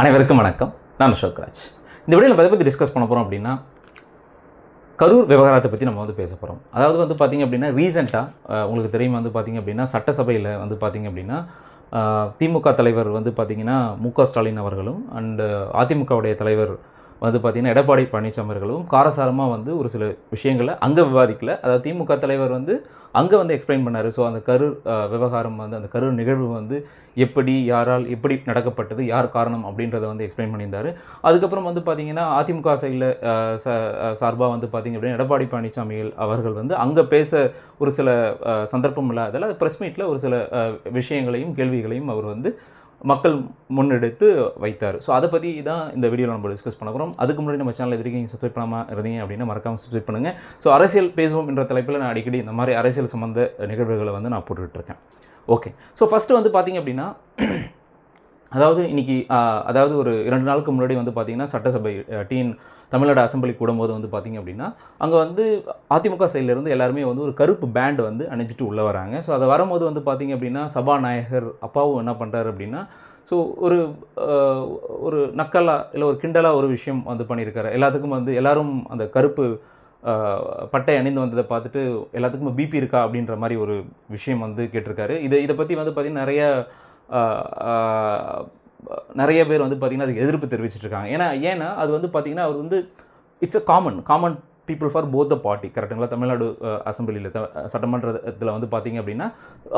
அனைவருக்கும் வணக்கம். நான் அசோக்ராஜ். இந்த வீடியோ நம்ம எதை பற்றி டிஸ்கஸ் பண்ண போகிறோம் அப்படின்னா கரூர் விவகாரத்தை பற்றி நம்ம வந்து பேச போகிறோம் அதாவது வந்து பார்த்திங்க அப்படின்னா ரீசெண்டாக உங்களுக்கு தெரியும் வந்து பார்த்திங்க அப்படின்னா சட்டசபையில் வந்து பார்த்திங்க அப்படின்னா திமுக தலைவர் வந்து பார்த்திங்கன்னா மு க ஸ்டாலின் அவர்களும் அண்டு அதிமுகவுடைய தலைவர் வந்து பார்த்திங்கன்னா எடப்பாடி பழனிசாமி அவர்களும் காரசாரமாக வந்து ஒரு சில விஷயங்களை அங்கே விவாதிக்கல. அதாவது திமுக தலைவர் வந்து அங்கே வந்து எக்ஸ்பிளைன் பண்ணார். ஸோ அந்த கரூர் விவகாரம் வந்து அந்த கரூர் நிகழ்வு வந்து எப்படி யாரால் எப்படி நடக்கப்பட்டது யார் காரணம் அப்படின்றத வந்து எக்ஸ்பிளைன் பண்ணியிருந்தார். அதுக்கப்புறம் வந்து பார்த்திங்கன்னா அதிமுக சைடில் சார்பாக வந்து பார்த்திங்க அப்படின்னா எடப்பாடி பழனிசாமி அவர்கள் வந்து அங்கே பேச ஒரு சில சந்தர்ப்பம் இல்லாததால் ப்ரெஸ் மீட்டில் ஒரு சில விஷயங்களையும் கேள்விகளையும் அவர் வந்து மக்கள் முன்னெடுத்து வைத்தார். ஸோ அதை பற்றி தான் இந்த வீடியோவில் நம்ம டிஸ்கஸ் பண்ண போகிறோம் அதுக்கு முன்னாடி நம்ம சேனல் எதிர்க்கு நீங்கள் சப்ஸ்கிரைப் பண்ணாமல் இருந்தீங்க அப்படின்னா மறக்காமல் சப்ஸ்கிரைப் பண்ணுங்கள் ஸோ அரசியல் பேசுவோம் என்ற தலைப்பில் நான் அடிக்கடி இந்த மாதிரி அரசியல் சம்மந்த நிகழ்வுகளை வந்து நான் போட்டுட்ருக்கேன் ஓகே ஸோ ஃபஸ்ட்டு வந்து பார்த்தீங்க அப்படின்னா அதாவது இன்றைக்கி அதாவது ஒரு இரண்டு நாளுக்கு முன்னாடி வந்து பார்த்தீங்கன்னா சட்டசபை டீன் தமிழ்நாடு அசம்பிளி கூடும்போது வந்து பார்த்தீங்க அப்படின்னா அங்கே வந்து அதிமுக சைட்லேருந்து எல்லாருமே வந்து ஒரு கருப்பு பேண்ட் வந்து அணிஞ்சிட்டு உள்ளே வராங்க. ஸோ அதை வரும்போது வந்து பார்த்தீங்க அப்படின்னா சபாநாயகர் அப்பாவும் என்ன பண்ணுறாரு அப்படின்னா ஸோ ஒரு ஒரு நக்கலாக இல்லை ஒரு கிண்டலாக ஒரு விஷயம் வந்து பண்ணியிருக்காரு எல்லாத்துக்கும் வந்து எல்லாரும் அந்த கருப்பு பட்டை அணிந்து வந்ததை பார்த்துட்டு எல்லாத்துக்கும் பிபி இருக்கா அப்படின்ற மாதிரி ஒரு விஷயம் வந்து கேட்டிருக்காரு. இதை இதை பற்றி வந்து பார்த்திங்கன்னா நிறைய நிறைய பேர் வந்து பார்த்திங்கன்னா அதுக்கு எதிர்ப்பு தெரிவிச்சிட்டு இருக்காங்க ஏன்னா ஏன்னா அது வந்து பார்த்திங்கன்னா அவர் வந்து it's a common common people for both the party கரெக்டுங்களா தமிழ்நாடு அசம்பிளியில் சட்டமன்றத்தில் வந்து பார்த்திங்க அப்படின்னா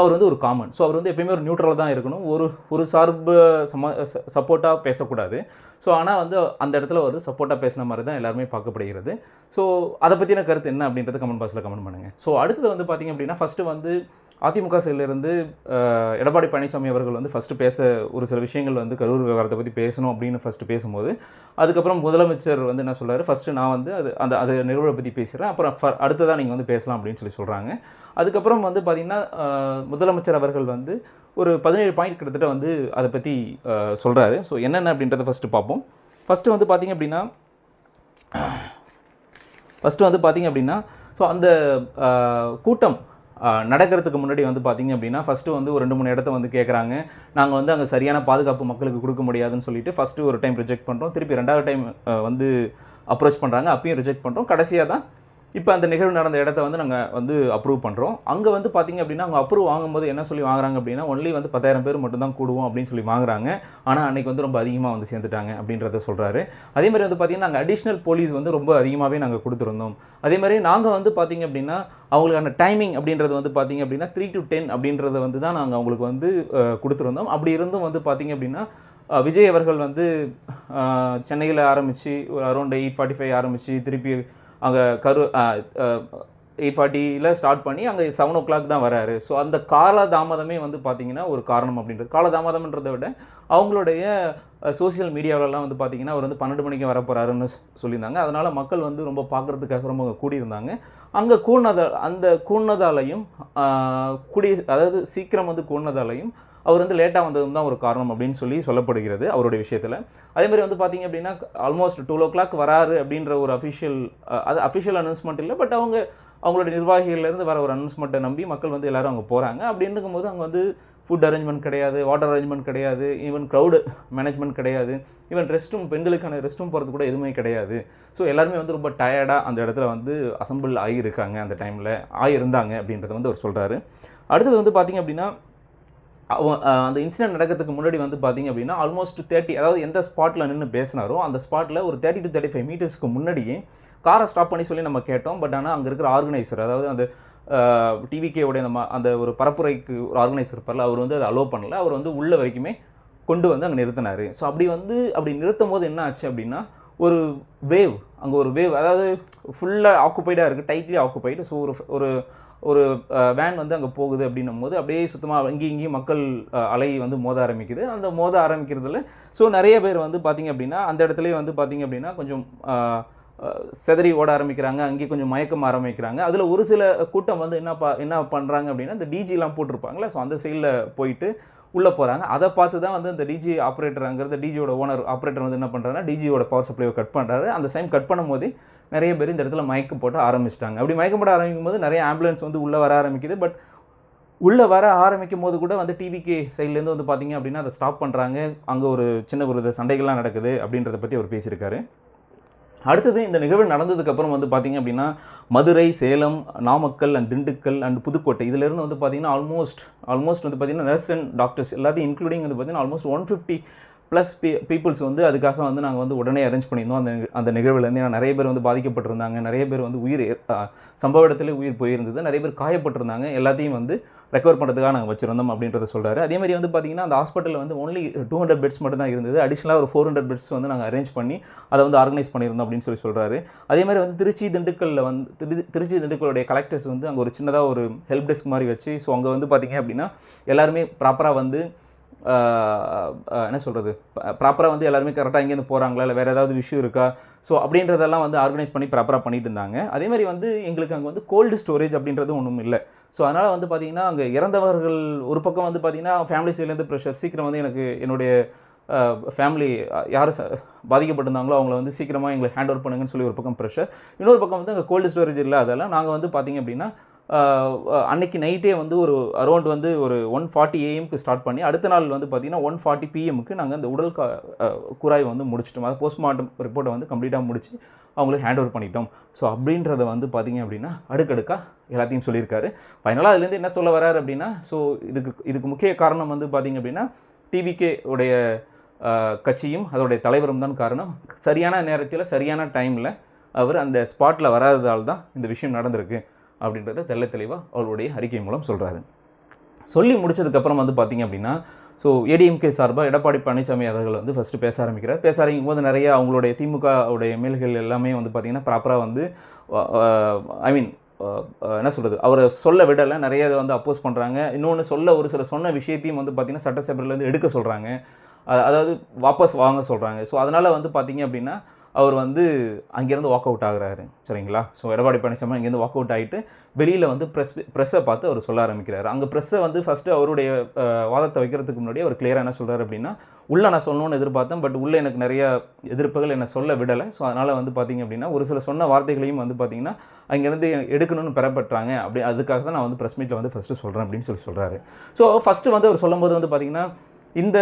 அவர் வந்து ஒரு காமன் ஸோ அவர் வந்து எப்பயுமே ஒரு நியூட்ரலாக தான் இருக்கணும். ஒரு ஒரு சார்பு சம சப்போர்ட்டாக பேசக்கூடாது. ஸோ ஆனால் வந்து அந்த இடத்துல வந்து சப்போர்ட்டாக பேசின மாதிரி தான் எல்லாருமே பார்க்கப்படுகிறது. ஸோ அதை பற்றின கருத்து என்ன அப்படின்றத கமெண்ட் பாக்ஸில் கமெண்ட் பண்ணுங்கள் ஸோ அடுத்தது வந்து பார்த்திங்க அப்படின்னா ஃபஸ்ட்டு வந்து அதிமுக சைட்லேருந்து எடப்பாடி பழனிசாமி அவர்கள் வந்து ஃபஸ்ட்டு பேச ஒரு சில விஷயங்கள் வந்து கரூர் விவகாரத்தை பற்றி பேசணும் அப்படின்னு ஃபஸ்ட்டு பேசும்போது அதுக்கப்புறம் முதலமைச்சர் வந்து என்ன சொல்கிறார் ஃபஸ்ட்டு நான் வந்து அது அந்த அது நிறுவனை பற்றி பேசுகிறேன் அப்புறம் ஃப- அடுத்ததா நீங்கள் வந்து பேசலாம் அப்படின்னு சொல்லி சொல்கிறாங்க அதுக்கப்புறம் வந்து பார்த்திங்கன்னா முதலமைச்சர் அவர்கள் வந்து ஒரு பதினேழு பாயிண்ட் கிட்டத்தட்ட வந்து அதை பற்றி சொல்கிறாரு ஸோ என்னென்ன அப்படின்றத ஃபஸ்ட்டு பார்ப்போம். ஃபஸ்ட்டு வந்து பார்த்திங்க அப்படின்னா ஃபஸ்ட்டு வந்து பார்த்தீங்க அப்படின்னா ஸோ அந்த கூட்டம் நடக்கிறதுக்கு முன்னாடி வந்து பார்த்தீங்க அப்படின்னா ஃபஸ்ட்டு வந்து ஒரு ரெண்டு மூணு இடத்த வந்து கேட்குறாங்க நாங்கள் வந்து அங்கே சரியான பாதுகாப்பு மக்களுக்கு கொடுக்க முடியாதுன்னு சொல்லிட்டு ஃபஸ்ட்டு ஒரு டைம் ரிஜெக்ட் பண்ணுறோம் திருப்பி ரெண்டாவது டைம் வந்து அப்ரோச் பண்ணுறாங்க அப்பயும் ரிஜெக்ட் பண்ணுறோம் கடைசியாக தான் இப்போ அந்த நிகழ்வு நடந்த இடத்த வந்து நாங்கள் வந்து அப்ரூவ் பண்ணுறோம் அங்கே வந்து பார்த்தீங்க அப்படின்னா அவங்க அப்ரூவ் வாங்கும்போது என்ன சொல்லி வாங்குறாங்க அப்படின்னா ஒன்லி வந்து பத்தாயிரம் பேர் மட்டும் தான் கூடுவோம் அப்படின்னு சொல்லி வாங்குறாங்க. ஆனால் அன்றைக்கி வந்து ரொம்ப அதிகமாக வந்து சேர்ந்துட்டாங்க அப்படின்றத சொல்கிறாரு அதே மாதிரி வந்து பார்த்திங்கன்னா நாங்கள் அடிஷ்னல் போலீஸ் வந்து ரொம்ப அதிகமாகவே நாங்கள் கொடுத்துருந்தோம். அதே மாதிரி நாங்கள் வந்து பார்த்திங்க அப்படின்னா அவங்களுக்கான டைமிங் அப்படின்றது வந்து பார்த்தீங்க அப்படின்னா த்ரீ டு டென் அப்படின்றத வந்து தான் நாங்கள் அவங்களுக்கு வந்து கொடுத்துருந்தோம். அப்படி இருந்தும் வந்து பார்த்தீங்க அப்படின்னா விஜய் அவர்கள் வந்து சென்னையில் ஆரம்பித்து ஒரு அரௌண்ட் எயிட் ஃபார்ட்டி ஃபைவ் ஆரம்பித்து திருப்பி அங்கே கரு எயிட் ஃபார்ட்டியில் ஸ்டார்ட் பண்ணி அங்கே செவன் ஓ கிளாக் தான் வராரு. ஸோ அந்த கால தாமதமே வந்து பார்த்திங்கன்னா ஒரு காரணம் அப்படின்றது. கால தாமதம்ன்றதை விட அவங்களுடைய சோஷியல் மீடியாவிலலாம் வந்து பார்த்தீங்கன்னா அவர் வந்து பன்னெண்டு மணிக்கு வர போகிறாருன்னு சொல்லியிருந்தாங்க. அதனால் மக்கள் வந்து ரொம்ப பார்க்குறதுக்காக ரொம்ப கூடியிருந்தாங்க. அங்கே கூடினத அந்த கூடினதாலையும் கூடிய அதாவது சீக்கிரம் வந்து கூடினதாலையும் அவர் வந்து லேட்டாக வந்ததும் தான் ஒரு காரணம் அப்படின்னு சொல்லி சொல்லப்படுகிறது அவருடைய விஷயத்தில். அதே மாதிரி வந்து பார்த்தீங்க அப்படின்னா ஆல்மோஸ்ட் டூ ஓ கிளாக் வராரு அப்படின்ற ஒரு அஃபிஷியல் அது அஃபிஷியல் அனௌன்ஸ்மெண்ட் இல்லை பட் அவங்க அவங்களோட நிர்வாகிகள்லேருந்து வர ஒரு அனௌன்ஸ்மெண்ட்டை நம்பி மக்கள் வந்து எல்லாரும் அங்கே போகிறாங்க அப்படின்னு இருக்கும்போது அங்கே வந்து ஃபுட் அரேஞ்ச்மெண்ட் கிடையாது வாட்டர் அரேஞ்ச்மெண்ட் கிடையாது ஈவன் க்ரௌடு மேனேஜ்மெண்ட் கிடையாது ஈவன் ரெஸ்ட் ரூம் பெண்களுக்கான ரெஸ்ட் ரூம் போகிறது கூட எதுவுமே கிடையாது. ஸோ எல்லாருமே வந்து ரொம்ப டயர்டாக அந்த இடத்துல வந்து அசம்பிள் ஆகியிருக்காங்க அந்த டைமில் ஆகியிருந்தாங்க அப்படின்றத வந்து அவர் சொல்கிறாரு அடுத்தது வந்து பார்த்திங்க அப்படின்னா அந்த இன்சிடென்ட் நடக்கிறதுக்கு முன்னாடி வந்து பார்த்தீங்க அப்படின்னா ஆல்மோஸ்ட் தேர்ட்டி அதாவது எந்த ஸ்பாட்டில் நின்று பேசினாரோ அந்த ஸ்பாட்டில் ஒரு தேர்ட்டி டு தேர்ட்டி ஃபைவ் மீட்டர்ஸ்க்கு முன்னாடியே காரை ஸ்டாப் பண்ணி சொல்லி நம்ம கேட்டோம். பட் ஆனால் அங்கே இருக்கிற ஆர்கனைசர் அதாவது அந்த டிவிகேவுடைய நம்ம அந்த ஒரு பரப்புரைக்கு ஒரு ஆர்கனைசர் இருப்பார்ல அவர் வந்து அதை அலோவ் பண்ணல. அவர் வந்து உள்ள வரைக்குமே கொண்டு வந்து அங்கே நிறுத்தினார். ஸோ அப்படி வந்து அப்படி நிறுத்தும் போது என்ன ஆச்சு அப்படின்னா ஒரு வேவ் அங்கே ஒரு வேவ் அதாவது ஃபுல்லாக ஆக்குப்பைடாக இருக்குது டைட்லி ஆக்குப்பைடு ஸோ ஒரு ஒரு ஒரு வேன் வந்து அங்கே போகுது அப்படின்னும் போது அப்படியே சுத்தமாக இங்கேயும் இங்கேயும் மக்கள் அலை வந்து மோத ஆரம்பிக்குது. அந்த மோத ஆரம்பிக்கிறதுல ஸோ நிறைய பேர் வந்து பார்த்திங்க அப்படின்னா அந்த இடத்துலேயே வந்து பார்த்தீங்க அப்படின்னா கொஞ்சம் செதறி சிதறி ஓட ஆரம்பிக்கிறாங்க. அங்கேயே கொஞ்சம் மயக்கம் ஆரம்பிக்கிறாங்க. அதில் ஒரு சில கூட்டம் வந்து என்ன பா என்ன பண்ணுறாங்க அப்படின்னா இந்த டிஜிலாம் போட்டிருப்பாங்களே ஸோ அந்த சைடில் போயிட்டு உள்ளே போகிறாங்க அதை பார்த்து தான் வந்து அந்த டிஜி ஆப்ரேட்டருங்கிறது டிஜியோட ஓனர் ஆப்ரேட்டர் வந்து என்ன பண்ணுறாருன்னா டிஜியோட பவர் சப்ளையை கட் பண்ணுறாரு அந்த டைம் கட் பண்ணும்போது நிறைய பேர் இந்த இடத்துல மயக்கம் போட்டு ஆரம்பிச்சிட்டாங்க. அப்படி மயக்கம் போட ஆரம்பிக்கும் போது நிறைய ஆம்புலன்ஸ் வந்து உள்ளே வர ஆரம்பிக்குது. பட் உள்ளே வர ஆரம்பிக்கும் போது கூட வந்து டிவிகே சைட்லேருந்து வந்து பார்த்தீங்க அப்படின்னா அதை ஸ்டாப் பண்ணுறாங்க அங்கே ஒரு சின்ன ஒரு சண்டைகள்லாம் நடக்குது அப்படின்றத பற்றி அவர் பேசியிருக்காரு. அடுத்தது இந்த நிகழ்வு நடந்ததுக்கப்புறம் வந்து பார்த்தீங்க அப்படின்னா மதுரை சேலம் நாமக்கல் அண்ட் திண்டுக்கல் அண்ட் புதுக்கோட்டை இதிலேருந்து வந்து பார்த்தீங்கன்னா ஆல்மோஸ்ட் ஆல்மோஸ்ட் வந்து பார்த்தீங்கன்னா நர்ஸ் அண்ட் டாக்டர்ஸ் எல்லாத்தையும் இன்க்ளூடிங் வந்து பார்த்தீங்கன்னா ஆல்மோஸ்ட் ஒன் ஃபிஃப்டி ப்ளஸ் பீ பீப்புள்ஸ் வந்து அதுக்காக வந்து நாங்கள் வந்து உடனே அரேஞ்ச் பண்ணியிருந்தோம். அந்த அந்த நிகழ்வுலேருந்து ஏன்னா நிறைய பேர் வந்து பாதிக்கப்பட்டிருந்தாங்க. நிறைய பேர் வந்து உயிர் சம்பவ இடத்துல உயிர் போயிருந்தது. நிறைய பேர் காயப்பட்டிருந்தாங்க. எல்லாத்தையும் வந்து ரெக்கவர் பண்ணுறதுக்காக நாங்கள் வச்சுருந்தோம் அப்படின்றத சொல்கிறாரு அதே மாதிரி வந்து பார்த்தீங்கன்னா அந்த ஹாஸ்பிட்டலில் வந்து ஒன்லி டூ ஹண்ட்ரட் பெட்ஸ் மட்டும் தான் இருந்தது. அடிஷனலாக ஒரு ஃபோர் ஹண்ட்ரட் பெட்ஸ் வந்து நாங்கள் அரேஞ்ச் பண்ணி அதை வந்து ஆர்கனைஸ் பண்ணியிருந்தோம் அப்படின்னு சொல்லி சொல்கிறாரு அதே மாதிரி வந்து திருச்சி திண்டுக்கல்ல வந்து திரு- திருச்சி திண்டுக்கலுடைய கலெக்டர்ஸ் வந்து அங்கே ஒரு சின்னதாக ஒரு ஹெல்ப் டெஸ்க் மாதிரி வச்சு ஸோ அங்கே வந்து பார்த்தீங்க அப்படின்னா எல்லாருமே ப்ராப்பராக வந்து என்ன சொல்கிறது ப்ராப்பராக வந்து எல்லாருமே கரெக்டாக இங்கேருந்து போகிறாங்களா இல்லை வேறு ஏதாவது இஷ்யூ இருக்கா? ஸோ அப்படின்றதெல்லாம் வந்து ஆர்கனைஸ் பண்ணி ப்ராப்பராக பண்ணிட்டு இருந்தாங்க. அதே மாதிரி வந்து எங்களுக்கு அங்கே வந்து கோல்டு ஸ்டோரேஜ் அப்படின்றது ஒன்றும் இல்லை. ஸோ அதனால் வந்து பார்த்தீங்கன்னா அங்கே இறந்தவர்கள் ஒரு பக்கம் வந்து பார்த்தீங்கன்னா ஃபேமிலி சைட்லேருந்து ப்ரெஷர் சீக்கிரம் வந்து எனக்கு என்னுடைய ஃபேமிலி யார் ச பாதிக்கப்பட்டிருந்தாங்களோ அவங்கள வந்து சீக்கிரமாக எங்களை ஹேண்ட் ஓவர் பண்ணுங்கன்னு சொல்லி ஒரு பக்கம் ப்ரெஷர் இன்னொரு பக்கம் வந்து அங்கே கோல்டு ஸ்டோரேஜ் இல்லை அதெல்லாம் நாங்கள் வந்து பார்த்திங்க அப்படின்னா அன்னைக்கு நைட்டே வந்து ஒரு அரௌண்ட் வந்து ஒரு ஒன் ஃபார்ட்டி ஏஎம்க்கு ஸ்டார்ட் பண்ணி அடுத்த நாள் வந்து பார்த்திங்கன்னா ஒன் ஃபார்ட்டி பிஎம்க்கு நாங்கள் அந்த உடல் கா அஹ், வந்து முடிச்சிட்டோம். அதை போஸ்ட்மார்ட்டம் ரிப்போர்ட்டை வந்து கம்ப்ளீட்டாக முடிச்சு அவங்களுக்கு ஹேண்ட் ஓவர் பண்ணிட்டோம். ஸோ அப்படின்றத வந்து பார்த்திங்க அப்படின்னா அடுக்கடுக்காக எல்லாத்தையும் சொல்லியிருக்காரு. ஃபைனலாக அதுலேருந்து என்ன சொல்ல வராரு அப்படின்னா ஸோ இதுக்கு இதுக்கு முக்கிய காரணம் வந்து பார்த்திங்க அப்படின்னா டிவிகே உடைய கட்சியும் அதோடைய தலைவரும் தான் காரணம். சரியான நேரத்தில் சரியான டைமில் அவர் அந்த ஸ்பாட்டில் வராததால் தான் இந்த விஷயம் நடந்திருக்கு. அப்படின்றத தெல்ல தெளிவாக அவருடைய அறிக்கை மூலம் சொல்கிறாரு சொல்லி முடிச்சதுக்கப்புறம் வந்து பார்த்தீங்க அப்படின்னா ஸோ ஏடிஎம்கே சார்பாக எடப்பாடி பழனிசாமி அவர்கள் வந்து ஃபஸ்ட்டு பேச ஆரம்பிக்கிறார். பேச ஆரம்பிக்கும் போது நிறைய அவங்களுடைய திமுக உடைய எம்எல்ஏகள் எல்லாமே வந்து பார்த்தீங்கன்னா ப்ராப்பராக வந்து ஐ மீன் என்ன சொல்கிறது அவரை சொல்ல விடலை. நிறைய இதை வந்து அப்போஸ் பண்ணுறாங்க இன்னொன்று சொல்ல ஒரு சில சொன்ன விஷயத்தையும் வந்து பார்த்திங்கன்னா சட்டசபையிலேருந்து எடுக்க சொல்கிறாங்க அதாவது வாபஸ் வாங்க சொல்கிறாங்க ஸோ அதனால் வந்து பார்த்திங்க அப்படின்னா அவர் வந்து அங்கேருந்து வாக் அவுட் ஆகுறாரு. சரிங்களா? ஸோ எடப்பாடி பழனிசாமி அங்கேருந்து வாக் அவுட் ஆகிட்டு வெளியில் வந்து ப்ரெஸ் ப்ரெஸ்ஸை பார்த்து அவர் சொல்ல ஆரம்பிக்கிறார். அங்கே ப்ரெஸ்ஸை வந்து ஃபஸ்ட்டு அவருடைய வாதத்தை வைக்கிறதுக்கு முன்னாடி அவர் கிளியராக என்ன சொல்கிறார் அப்படின்னா உள்ளே நான் சொல்லணும்னு எதிர்பார்த்தேன் பட் உள்ளே எனக்கு நிறைய எதிர்ப்புகள் என்னை சொல்ல விடலை. ஸோ அதனால் வந்து பார்த்திங்க அப்படின்னா ஒரு சில சொன்ன வார்த்தைகளையும் வந்து பார்த்திங்கன்னா அங்கேருந்து எடுக்கணும்னு பெறப்பட்டாங்க. அப்படி அதுக்காக தான் நான் வந்து ப்ரெஸ் மீட்டில் வந்து ஃபஸ்ட்டு சொல்கிறேன் அப்படின்னு சொல்லி சொல்கிறாரு ஸோ ஃபஸ்ட்டு வந்து அவர் சொல்லும்போது வந்து பார்த்திங்கன்னா இந்த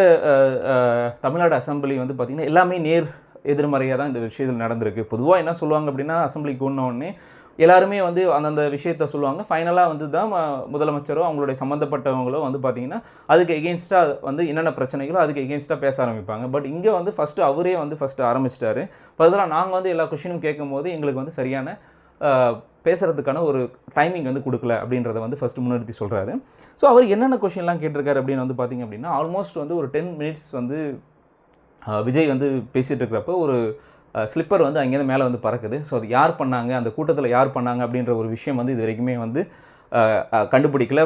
தமிழ்நாடு அசெம்பிளி வந்து பார்த்திங்கன்னா எல்லாமே நேர் எதிர்மறையாக தான் இந்த விஷயத்தில் நடந்திருக்கு. பொதுவாக என்ன சொல்லுவாங்க அப்படின்னா அசம்பிளிக்கு ஒன்று எல்லாருமே வந்து அந்தந்த விஷயத்த சொல்லுவாங்க. ஃபைனலாக வந்து தான் முதலமைச்சரோ அவங்களுடைய சம்மந்தப்பட்டவங்களோ வந்து பார்த்தீங்கன்னா அதுக்கு எகென்ஸ்டாக வந்து என்னென்ன பிரச்சனைகளோ அதுக்கு எகென்ஸ்டாக பேச ஆரம்பிப்பாங்க. பட் இங்கே வந்து ஃபஸ்ட்டு அவரே வந்து ஃபஸ்ட்டு ஆரம்பிச்சிட்டாரு. பதிலாக நாங்கள் வந்து எல்லா கொஷினும் கேட்கும்போது எங்களுக்கு வந்து சரியான பேசுகிறதுக்கான ஒரு டைமிங் வந்து கொடுக்கல அப்படின்றத வந்து ஃபஸ்ட்டு முன்னிறுத்தி சொல்கிறாரு ஸோ அவர் என்னென்ன கொஷின்லாம் கேட்டிருக்காரு அப்படின்னு வந்து பார்த்தீங்க அப்படின்னா ஆல்மோஸ்ட் வந்து ஒரு டென் மினிட்ஸ் வந்து விஜய் வந்து பேசிகிட்டு இருக்கிறப்ப ஒரு ஸ்லிப்பர் வந்து அங்கேருந்து மேலே வந்து பறக்குது. ஸோ அது யார் பண்ணாங்க? அந்த கூட்டத்தில் யார் பண்ணாங்க? அப்படின்ற ஒரு விஷயம் வந்து இது வரைக்குமே வந்து கண்டுபிடிக்கல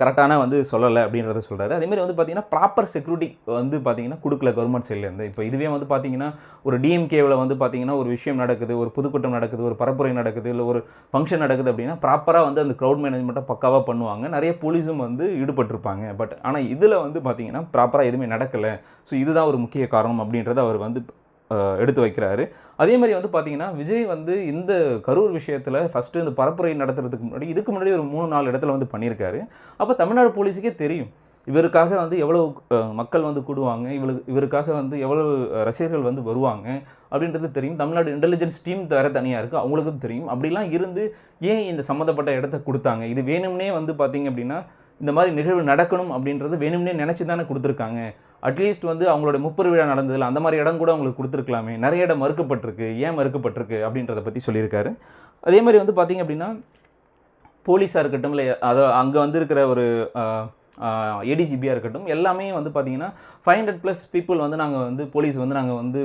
கரெக்டான வந்து சொல்லலை அப்படின்றத சொல்கிறாரு அதேமாதிரி வந்து பார்த்தீங்கன்னா ப்ராப்பர் செக்யூரிட்டி வந்து பார்த்தீங்கன்னா கொடுக்கல கவர்மெண்ட் சைட்லேருந்து இப்போ இதுவே வந்து பார்த்தீங்கன்னா ஒரு டிஎம்கேவில் வந்து பார்த்தீங்கன்னா ஒரு விஷயம் நடக்குது ஒரு பொதுக்கூட்டம் நடக்குது ஒரு பரப்புரை நடக்குது இல்லை ஒரு ஃபங்க்ஷன் நடக்குது அப்படின்னா ப்ராப்பராக வந்து அந்த க்ரௌட் மேனேஜ்மெண்ட்டை பக்காவாக பண்ணுவாங்க. நிறைய போலீஸும் வந்து ஈடுபட்டிருப்பாங்க. பட் ஆனால் இதில் வந்து பார்த்தீங்கன்னா ப்ராப்பராக எதுவுமே நடக்கலை. ஸோ இதுதான் ஒரு முக்கிய காரணம் அப்படின்றத அவர் வந்து எடுத்து வைக்கிறாரு. அதே மாதிரி வந்து பார்த்தீங்கன்னா விஜய் வந்து இந்த கரூர் விஷயத்தில் ஃபஸ்ட்டு இந்த பரப்புரை நடத்துறதுக்கு முன்னாடி இதுக்கு முன்னாடி ஒரு மூணு நாலு இடத்துல வந்து பண்ணியிருக்காரு. அப்போ தமிழ்நாடு போலீஸுக்கே தெரியும். இவருக்காக வந்து எவ்வளவு மக்கள் வந்து கூடுவாங்க இவளுக்கு இவருக்காக வந்து எவ்வளவு ரசிகர்கள் வந்து வருவாங்க அப்படின்றது தெரியும். தமிழ்நாடு இன்டெலிஜென்ஸ் டீம் வேறு தனியாக இருக்குது அவங்களுக்கும் தெரியும். அப்படிலாம் இருந்து ஏன் இந்த சம்மந்தப்பட்ட இடத்த கொடுத்தாங்க? இது வேணும்னே வந்து பார்த்தீங்க அப்படின்னா இந்த மாதிரி நிகழ்வு நடக்கணும் அப்படின்றது வேணும்னே நினச்சி தானே கொடுத்துருக்காங்க. அட்லீஸ்ட் வந்து அவங்களோட முப்பது விழா நடந்ததில் அந்த மாதிரி இடம் கூட அவங்களுக்கு கொடுத்துருக்கலாமே. நிறைய இடம் மறுக்கப்பட்டிருக்கு. ஏன் மறுக்கப்பட்டிருக்கு அப்படின்றத பற்றி சொல்லியிருக்காரு. அதே மாதிரி வந்து பார்த்தீங்க அப்படின்னா போலீஸாக இருக்கட்டும் இல்லை அதை அங்கே வந்திருக்கிற ஒரு ஏடிஜிபியாக இருக்கட்டும் எல்லாமே வந்து பார்த்தீங்கன்னா ஃபைவ் ஹண்ட்ரட் ப்ளஸ் பீப்புள் வந்து நாங்கள் வந்து போலீஸ் வந்து நாங்கள் வந்து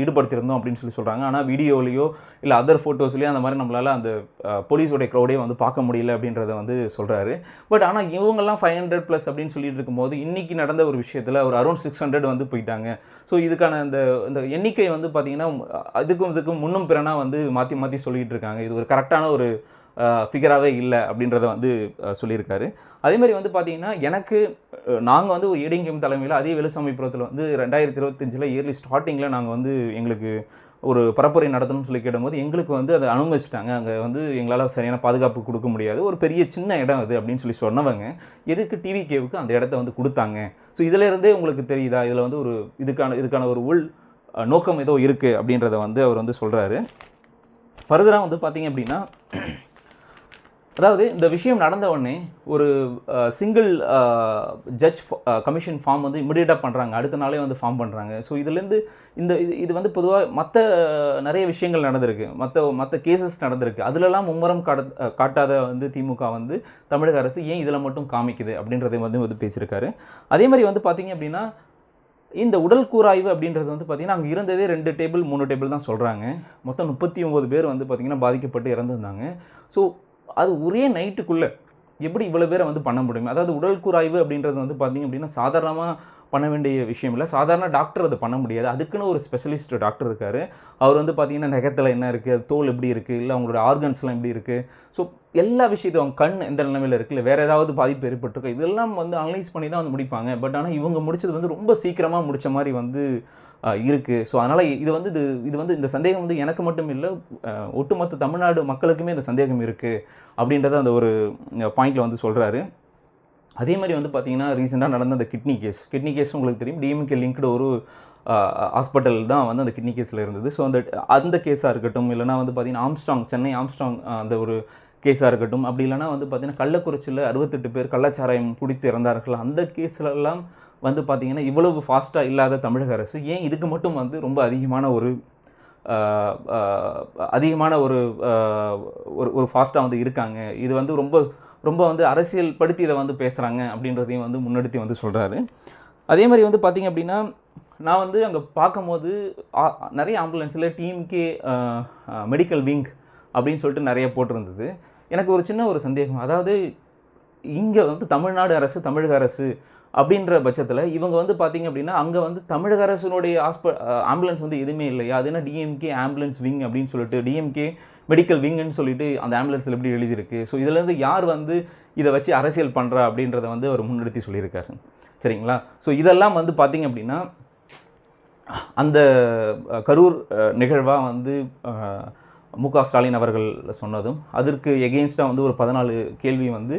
ஈடுபடுத்தியிருந்தோம் அப்படின்னு சொல்லி சொல்கிறாங்க ஆனால் வீடியோலையோ இல்லை அதர் ஃபோட்டோஸ்லேயோ அந்த மாதிரி நம்மளால் அந்த போலீஸோடைய க்ரௌடே வந்து பார்க்க முடியல அப்படின்றத வந்து சொல்கிறாரு பட் ஆனால் இவங்கெல்லாம் ஃபைவ் ஹண்ட்ரட் ப்ளஸ் அப்படின்னு சொல்லிட்டு இருக்கும்போது இன்றைக்கி நடந்த ஒரு விஷயத்தில் ஒரு அரௌண்ட் சிக்ஸ் ஹண்ட்ரட் வந்து போயிட்டாங்க. ஸோ இதுக்கான இந்த இந்த எண்ணிக்கை வந்து பார்த்திங்கன்னா அதுக்கும் இதுக்கும் முன்னும் பிறனா வந்து மாற்றி மாற்றி சொல்லிகிட்டு இருக்காங்க. இது ஒரு கரெக்டான ஒரு ஃபிகராகவே இல்லை அப்படின்றத வந்து சொல்லியிருக்காரு. அதே மாதிரி வந்து பார்த்தீங்கன்னா எனக்கு நாங்கள் வந்து ஒரு ஏடிஎம் தலைமையில் அதே வெலுசாமிபுரத்தில் வந்து ரெண்டாயிரத்தி இருபத்தஞ்சில் இயர்லி ஸ்டார்டிங்கில் நாங்கள் வந்து எங்களுக்கு ஒரு பரப்புரை நடத்தணும்னு சொல்லி கேடும்போது எங்களுக்கு வந்து அதை அனுமதிச்சிட்டாங்க. அங்கே வந்து எங்களால் சரியான பாதுகாப்பு கொடுக்க முடியாது. ஒரு பெரிய சின்ன இடம் அது அப்படின்னு சொல்லி சொன்னவங்க எதுக்கு டிவி கேவுக்கு அந்த இடத்த வந்து கொடுத்தாங்க? ஸோ இதிலேருந்தே உங்களுக்கு தெரியுதா? இதில் வந்து ஒரு இதுக்கான இதுக்கான ஒரு உள் நோக்கம் ஏதோ இருக்குது அப்படின்றத வந்து அவர் வந்து சொல்கிறாரு ஃபர்தராக வந்து பார்த்தீங்க அப்படின்னா அதாவது இந்த விஷயம் நடந்த உடனே ஒரு சிங்கிள் ஜட்ஜ் கமிஷன் ஃபார்ம் வந்து இமிடியேட்டாக பண்ணுறாங்க அடுத்த நாளே வந்து ஃபார்ம் பண்ணுறாங்க ஸோ இதுலேருந்து இந்த இது இது வந்து பொதுவாக மற்ற நிறைய விஷயங்கள் நடந்திருக்கு. மற்ற மற்ற கேசஸ் நடந்திருக்கு. அதிலெல்லாம் மும்முரம் காட காட்டாத வந்து திமுக வந்து தமிழக அரசு ஏன் இதில் மட்டும் காமிக்குது அப்படின்றதை வந்து வந்து பேசியிருக்காரு. அதே மாதிரி வந்து பார்த்தீங்க அப்படின்னா இந்த உடல் கூராய்வு அப்படின்றது வந்து பார்த்திங்கன்னா அங்கே இருந்ததே ரெண்டு டேபிள் மூணு டேபிள் தான் சொல்கிறாங்க மொத்தம் முப்பத்தி ஒம்பது பேர் வந்து பார்த்திங்கன்னா பாதிக்கப்பட்டு இறந்துருந்தாங்க. ஸோ அது ஒரே நைட்டுக்குள்ளே எப்படி இவ்வளோ பேரை வந்து பண்ண முடியும் அதாவது உடல் கூராய்வு அப்படின்றது வந்து பார்த்திங்க அப்படின்னா சாதாரணமாக பண்ண வேண்டிய விஷயம் இல்லை. சாதாரண டாக்டர் அதை பண்ண முடியாது. அதுக்குன்னு ஒரு ஸ்பெஷலிஸ்ட் டாக்டர் இருக்கார். அவர் வந்து பார்த்திங்கன்னா நகத்தில் என்ன இருக்குது தோல் எப்படி இருக்குது இல்லை அவங்களோட ஆர்கன்ஸ்லாம் எப்படி இருக்குது ஸோ எல்லா விஷயத்தையும் அவங்க கண் எந்த நிலைமையில் இருக்குது இல்லை வேறு ஏதாவது பாதிப்பு ஏற்பட்டிருக்கு இதெல்லாம் வந்து அனலைஸ் பண்ணி தான் வந்து முடிப்பாங்க. பட் ஆனால் இவங்க முடிச்சது வந்து ரொம்ப சீக்கிரமாக முடிச்ச மாதிரி வந்து இருக்குது ஸோ அதனால் இது வந்து இது இது வந்து இந்த சந்தேகம் வந்து எனக்கு மட்டும் இல்லை ஒட்டுமொத்த தமிழ்நாடு மக்களுக்குமே இந்த சந்தேகம் இருக்குது அப்படின்றத அந்த ஒரு பாயிண்டில் வந்து சொல்கிறாரு அதே மாதிரி வந்து பார்த்தீங்கன்னா ரீசெண்டாக நடந்த அந்த கிட்னி கேஸ் கிட்னி கேஸ் உங்களுக்கு தெரியும். டிஎம்கே லிங்க்டு ஒரு ஹாஸ்பிட்டல் தான் வந்து அந்த கிட்னி கேஸில் இருந்தது. ஸோ அந்த அந்த கேஸாக இருக்கட்டும் இல்லைனா வந்து பார்த்திங்கன்னா ஆம்ஸ்ட்ராங் சென்னை ஆம்ஸ்ட்ராங் அந்த ஒரு கேஸாக இருக்கட்டும். அப்படி இல்லைனா வந்து பார்த்திங்கன்னா கள்ளக்குறிச்சியில் அறுபத்தெட்டு பேர் கள்ளச்சாராயம் குடித்து இறந்தார்கள். அந்த கேஸ்லெல்லாம் வந்து பார்த்திங்கன்னா இவ்வளவு ஃபாஸ்ட்டாக இல்லாத தமிழக அரசு ஏன் இதுக்கு மட்டும் வந்து ரொம்ப அதிகமான ஒரு அதிகமான ஒரு ஒரு ஒரு ஃபாஸ்ட்டாக வந்து இருக்காங்க. இது வந்து ரொம்ப ரொம்ப வந்து அரசியல் படுத்தி இதை வந்து பேசுகிறாங்க அப்படின்றதையும் வந்து முன்னெடுத்து வந்து சொல்கிறாரு அதே மாதிரி வந்து பார்த்திங்க அப்படின்னா நான் வந்து அங்கே பார்க்கும்போது ஆ- நிறைய ஆம்புலன்ஸில் டீமுக்கே மெடிக்கல் விங் அப்படின்னு சொல்லிட்டு நிறைய போட்டிருந்தது. எனக்கு ஒரு சின்ன ஒரு சந்தேகம். அதாவது இங்கே வந்து தமிழ்நாடு அரசு தமிழக அரசு அப்படின்ற பட்சத்தில் இவங்க வந்து பார்த்தீங்க அப்படின்னா அங்கே வந்து தமிழக அரசினுடைய ஹாஸ்ப ஆம்புலன்ஸ் வந்து எதுவுமே இல்லையா? அது என்ன டிஎம்கே ஆம்புலன்ஸ் விங் அப்படின்னு சொல்லிட்டு டிஎம்கே மெடிக்கல் விங்குன்னு சொல்லிட்டு அந்த ஆம்புலன்ஸில் எப்படி எழுதியிருக்கு? ஸோ இதுலேருந்து யார் வந்து இதை வச்சு அரசியல் பண்ணுறா அப்படின்றத வந்து அவர் முன்னிறுத்தி சொல்லியிருக்காரு. சரிங்களா? ஸோ இதெல்லாம் வந்து பார்த்திங்க அப்படின்னா அந்த கரூர் நிகழ்வாக வந்து மு க ஸ்டாலின் அவர்கள் சொன்னதும் அதற்கு எகெயின்ஸ்டாக வந்து ஒரு பதினாலு கேள்வி வந்து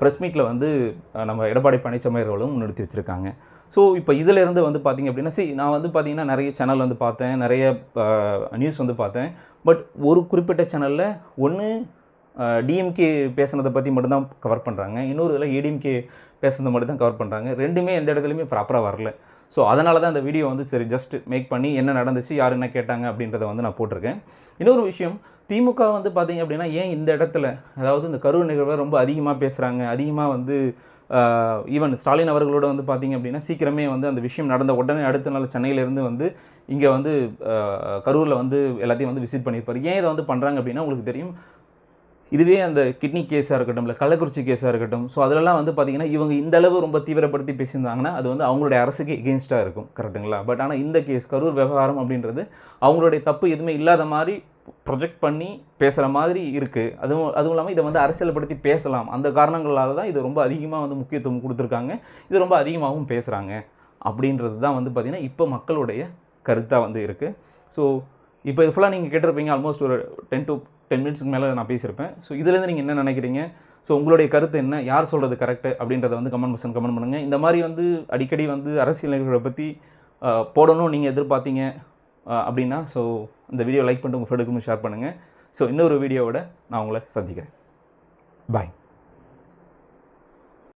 ப்ரெஸ் மீட்டில் வந்து நம்ம எடப்பாடி பழனிசாமி அவர்களும் முன்னிறுத்தி வச்சுருக்காங்க. ஸோ இப்போ இதிலேருந்து வந்து பார்த்திங்க அப்படின்னா சரி நான் வந்து பார்த்திங்கன்னா நிறைய சேனல் வந்து பார்த்தேன் நிறைய நியூஸ் வந்து பார்த்தேன். பட் ஒரு குறிப்பிட்ட சேனலில் ஒன்று டிஎம்கே பேசுனதை பற்றி மட்டும்தான் கவர் பண்ணுறாங்க இன்னொரு இதில் ஏடிஎம்கே பேசுனதை மட்டும் தான் கவர் பண்ணுறாங்க ரெண்டுமே எந்த இடத்துலையுமே ப்ராப்பராக வரல. ஸோ அதனால தான் அந்த வீடியோ வந்து சரி ஜஸ்ட் மேக் பண்ணி என்ன நடந்துச்சு யார் என்ன கேட்டாங்க அப்படின்றத வந்து நான் போட்டிருக்கேன். இன்னொரு விஷயம் திமுக வந்து பார்த்தீங்க அப்படின்னா ஏன் இந்த இடத்துல அதாவது இந்த கரூர் நிகழ்வை ரொம்ப அதிகமாக பேசுகிறாங்க அதிகமாக வந்து ஈவன் ஸ்டாலின் அவர்களோட வந்து பார்த்திங்க அப்படின்னா சீக்கிரமே வந்து அந்த விஷயம் நடந்த உடனே அடுத்த நாள் சென்னையிலேருந்து வந்து இங்கே வந்து கரூரில் வந்து எல்லாத்தையும் வந்து விசிட் பண்ணியிருப்பார் ஏன் இதை வந்து பண்ணுறாங்க அப்படின்னா உங்களுக்கு தெரியும் இதுவே அந்த கிட்னி கேஸாக இருக்கட்டும் இல்லை கள்ளக்குறிச்சி கேஸாக இருக்கட்டும். ஸோ அதிலலாம் வந்து பார்த்திங்கன்னா இவங்க இந்த அளவு ரொம்ப தீவிரப்படுத்தி பேசியிருந்தாங்கன்னா அது வந்து அவங்களுடைய அரசுக்கு எகென்ஸ்டாக இருக்கும் கரெக்ட்டுங்களா பட் ஆனால் இந்த கேஸ் கரூர் விவகாரம் அப்படின்றது அவங்களுடைய தப்பு எதுவுமே இல்லாத மாதிரி ப்ரொஜெக்ட் பண்ணி பேசுகிற மாதிரி இருக்குது அதுவும் அதுவும் இல்லாமல் இதை வந்து அரசியல்படுத்தி பேசலாம். அந்த காரணங்களால் தான் இது ரொம்ப அதிகமாக வந்து முக்கியத்துவம் கொடுத்துருக்காங்க. இது ரொம்ப அதிகமாகவும் பேசுகிறாங்க அப்படின்றது தான் வந்து பார்த்திங்கன்னா இப்போ மக்களுடைய கருத்தாக வந்து இருக்குது ஸோ இப்போ இது ஃபுல்லாக நீங்கள் கேட்டிருப்பீங்க ஆல்மோஸ்ட் ஒரு டென் டு டென் மினிட்ஸ்க்கு மேலே நான் பேசியிருப்பேன். ஸோ இதுலேருந்து நீங்கள் என்ன நினைக்கிறீங்க? ஸோ உங்களுடைய கருத்து என்ன? யார் சொல்கிறது கரெக்டு அப்படின்றத வந்து கமெண்ட் பர்சன் கமெண்ட் பண்ணுங்கள் இந்த மாதிரி வந்து அடிக்கடி வந்து அரசியல் நிகழ்வுகளை பற்றி போடணும் நீங்கள் எதிர்பார்த்தீங்க அப்படின்னா ஸோ இந்த வீடியோ லைக் பண்ணிட்டு உங்கள் ஃப்ரெண்டுக்கும் ஷேர் பண்ணுங்கள் ஸோ இன்னொரு வீடியோவோட நான் உங்களை சந்திக்கிறேன். பாய்